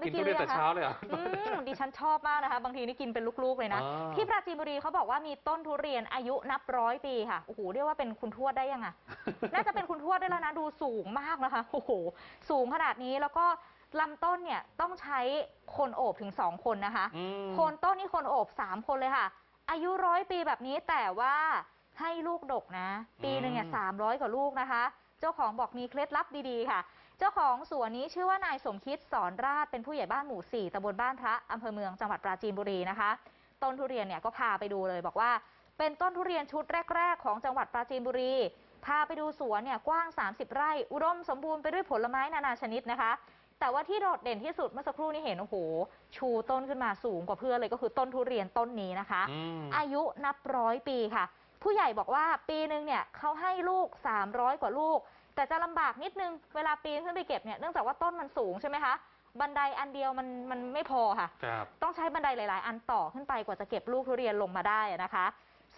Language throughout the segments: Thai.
ได้กินกินทุเรียนหแต่อยังคะเช้าเลยเหรออืมดิฉันชอบมากนะคะ บางทีนี่กินเป็นลูกๆเลยนะ อ่า ที่ปราจีนบุรีเขาบอกว่ามีต้นทุเรียนอายุนับร้อยปีค่ะ โอ้โห เรียกว่าเป็นคุณทวดได้ยังอะน่าจะเป็นคุณทวดได้แล้วนะ ดูสูงมากนะคะ โอ้โห สูงขนาดนี้แล้วก็ลำต้นเนี่ยต้องใช้คนโอบถึงสองคนนะคะ อืม โคนต้นนี่คนโอบสามคนเลยค่ะ อายุร้อยปีแบบนี้แต่ว่าให้ลูกดกนะ ปีหนึ่งเนี่ยอืม สามร้อยกว่าลูกนะคะ เจ้าของบอกมีเคล็ดลับดีๆ ค่ะ เจ้าของสวนนี้ชื่อว่านายสมคิดสอนราชเป็นผู้ใหญ่บ้านหมู่4ตำบลบ้านพระอำเภอเมืองจังหวัดปราจีนบุรีนะคะ ต้นทุเรียนเนี่ยก็พาไปดูเลยบอกว่า เป็นต้นทุเรียนชุดแรก ๆ ของจังหวัดปราจีนบุรี พาไปดูสวนเนี่ยกว้าง 30 ไร่ อุดมสมบูรณ์ไปด้วยผลไม้นานาชนิดนะคะ แต่ว่าที่โดดเด่นที่สุดเมื่อสักครู่นี้เห็นโอ้โหชูต้นขึ้นมาสูงกว่าเพื่อนเลยก็คือต้นทุเรียนต้นนี้นะคะอืมอายุนับร้อยปีค่ะ ผู้ใหญ่บอกว่าปีหนึ่งเนี่ยเขาให้ลูก 300 กว่าลูก แต่จะลำบากนิดนึงเวลาปีนขึ้นไปเก็บเนี่ยเนื่องจากว่าต้นมันสูงใช่ไหมคะบันไดอันเดียวมันมันไม่พอค่ะ ครับ ต้องใช้บันไดหลาย ๆ อันต่อขึ้นไปกว่าจะเก็บลูกทุเรียนลงมาได้อะนะคะ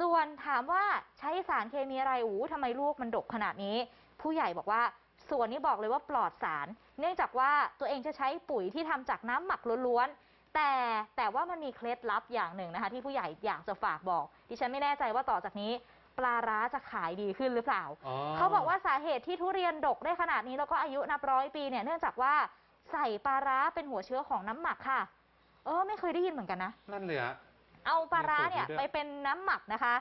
ส่วนถามว่าใช้สารเคมีอะไรอู้ทำไมลูกมันดกขนาดนี้ ผู้ใหญ่บอกว่าส่วนนี้บอกเลยว่าปลอดสาร เนื่องจากว่าตัวเองจะใช้ปุ๋ยที่ทำจากน้ำหมักล้วนๆแต่แต่ ว่ามันมีเคล็ดลับอย่างหนึ่งนะคะ ที่ผู้ใหญ่อยากจะฝากบอก ดิฉันไม่แน่ใจว่าต่อจากนี้ ปลาร้าจะขายดีขึ้นหรือเปล่า อ๋อ เขาบอกว่าสาเหตุที่ทุเรียนดกได้ขนาดนี้แล้วก็อายุนับร้อยปีเนี่ยเนื่องจากว่าใส่ปลาร้าเป็นหัวเชื้อของน้ำหมักค่ะ เออไม่เคยได้ยินเหมือนกันนะ นั่นเลยฮะ เอาปลาร้าเนี่ยมีสูตรนี้ด้วย ไปเป็นน้ำหมักนะคะ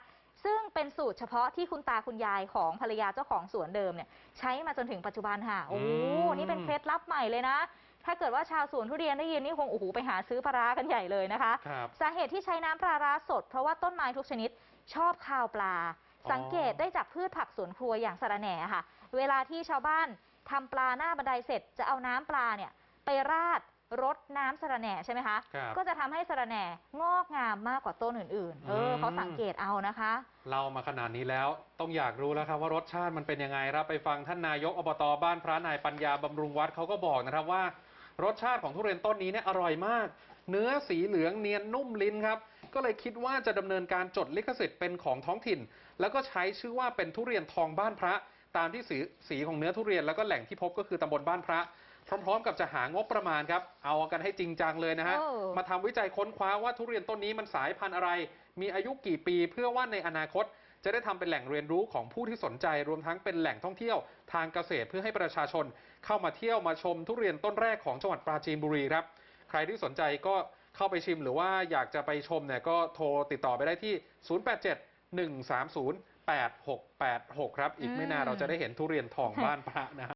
ซึ่งเป็นสูตรเฉพาะที่คุณตาคุณยายของภรรยาเจ้าของสวนเดิมเนี่ยใช้มาจนถึงปัจจุบันค่ะ โอ้โหนี่เป็นเคล็ดลับใหม่เลยนะ ถ้าเกิดว่าชาวสวนทุเรียนได้ยินนี่คงโอ้โหไปหาซื้อปลาร้ากันใหญ่เลยนะคะ ครับ สาเหตุที่ใช้น้ำปลาร้าสด เพราะว่าต้นไม้ทุกชนิดชอบคาวปลา อ๋อ สังเกตได้จากพืชผักสวนครัวอย่างสะระแหน่ค่ะ เวลาที่ชาวบ้านทำปลาหน้าบันไดเสร็จจะเอาน้ำปลาเนี่ยไปราด รดน้ำสะระแหน่ใช่ไหมคะครับก็จะทำให้สะระแหน่งอกงามมากกว่าต้นอื่นๆเออม เขาสังเกตเอานะคะ เล่ามาขนาดนี้แล้วต้องอยากรู้แล้วครับว่ารสชาติมันเป็นยังไงครับไปฟังท่านนายกอบตบ้านพระนายปัญญาบำรุงวัดเขาก็บอกนะครับว่า รสชาติของทุเรียนต้นนี้เนี่ยอร่อยมาก เนื้อสีเหลืองเนียนนุ่มลิ้นครับ ก็เลยคิดว่าจะดำเนินการจดลิขสิทธิ์เป็นของท้องถิ่น แล้วก็ใช้ชื่อว่าเป็นทุเรียนทองบ้านพระ ตามที่สีสีของเนื้อทุเรียนแล้วก็แหล่งที่พบก็คือตำบลบ้านพระ พร้อมๆกับจะหางบประมาณครับเอากันให้จริงจังเลยนะฮะเออมาทำวิจัยค้นคว้าว่าทุเรียนต้นนี้มันสายพันธุ์อะไร มีอายุกี่ปีเพื่อว่าในอนาคต จะได้ทำเป็นแหล่งเรียนรู้ของผู้ที่สนใจรวมทั้งเป็นแหล่งท่องเที่ยวทางเกษตรเพื่อให้ประชาชน เข้ามาเที่ยวมาชมทุเรียนต้นแรกของจังหวัดปราจีนบุรีครับใครที่สนใจก็เข้าไปชิมหรือว่าอยากจะไปชมเนี่ยก็โทรติดต่อไปได้ที่ 087 130 8686 ครับ อีกไม่นานเราจะได้เห็นทุเรียนทองบ้านพระนะฮะ